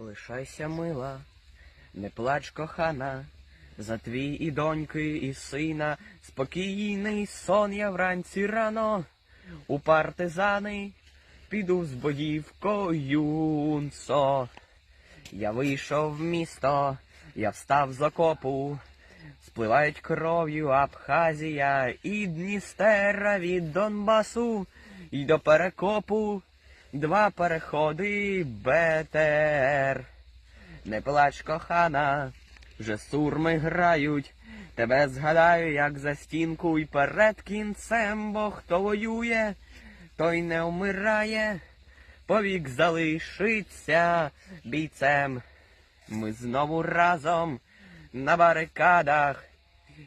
Лишайся мила, не плач кохана, за твій і доньки, і сина, спокійний сон я вранці рано, у партизани піду з боїв коюнцо. Я вийшов в місто, я встав з окопу, спливають кров'ю Абхазія і Дністера від Донбасу, і до перекопу два переходи БТР. Не плач, кохана, вже сурми грають. Тебе згадаю, як за стінку і перед кінцем, бо хто воює, той не вмирає, повік залишиться бійцем. Ми знову разом на барикадах,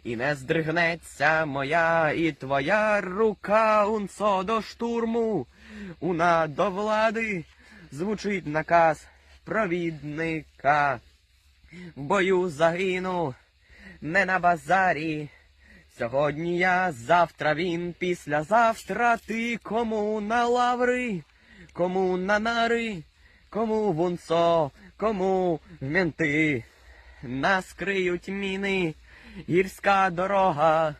і не здригнеться моя і твоя рука унцо до штурму. Уна до влади звучить наказ провідника. В бою загину не на базарі. Сьогодні я, завтра він, післязавтра ти кому на лаври, кому на нари, кому в унцо, кому в менти. Нас криють міни, гірська дорога.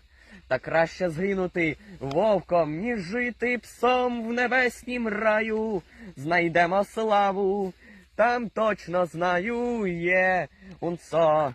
Та краще згинути вовком, ніж жити псом в небеснім раю. Знайдемо славу, там точно знаю є унцо.